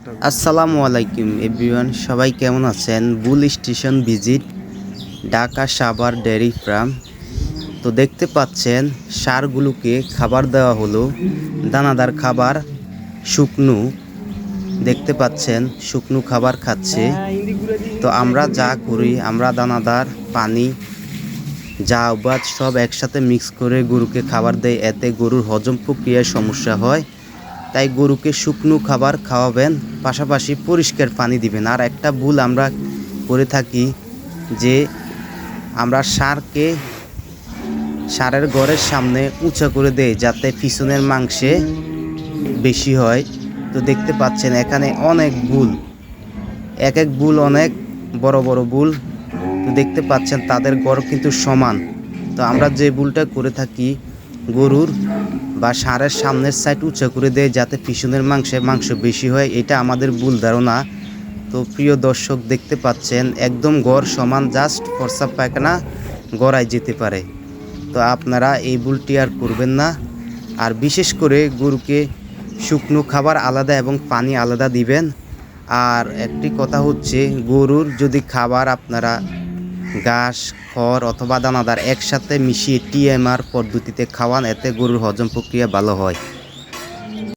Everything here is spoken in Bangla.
আসসালামু আলাইকুম, এভরিওয়ান। সবাই কেমন আছেন? Bull station visit, Dhaka Savar dairy farm. তো দেখতে পাচ্ছেন, সারগুলোকে খাবার দেওয়া হলো। দানাদার খাবার, শুকনো। দেখতে পাচ্ছেন, শুকনো খাবার খাচ্ছে। তো আমরা যা করি, আমরা দানাদার, পানি, যা অবাদ সব একসাথে মিক্স করে গরুকে খাবার দেয় এতে গরুর হজম প্রক্রিয়ায় সমস্যা হয়। তাই গরুকে শুকনো খাবার খাওয়াবেন, পাশাপাশি পরিষ্কার পানি দিবেন। আর একটা ভুল আমরা করে থাকি যে আমরা সারকে সারের ঘরের সামনে উঁচা করে দেয় যাতে পিছনের মাংসে বেশি হয়। তো দেখতে পাচ্ছেন এখানে অনেক ভুল। এক এক ভুল অনেক, বড় বড় ভুল। তো দেখতে পাচ্ছেন তাদের গড় কিন্তু সমান। তো আমরা যে ভুলটা করে থাকি গরুর বা সারের সামনের সাইড উঁচা করে দেয় যাতে পিছনের মাংসে মাংস বেশি হয়, এটা আমাদের ভুল ধারণা। তো প্রিয় দর্শক, দেখতে পাচ্ছেন, একদম গড় সমান জাস্ট প্রস্রাব পায়খানা গড়ায় যেতে পারে। তো আপনারা এই ভুলটি আর করবেন না। আর বিশেষ করে গরুকে শুকনো খাবার আলাদা এবং পানি আলাদা দিবেন। আর একটি কথা হচ্ছে, গরুর যদি খাবার আপনারা ঘাস, খড় অথবা দানাদার একসাথে মিশিয়ে টিএমআর পদ্ধতিতে খাওয়ান, এতে গরুর হজম প্রক্রিয়া ভালো হয়।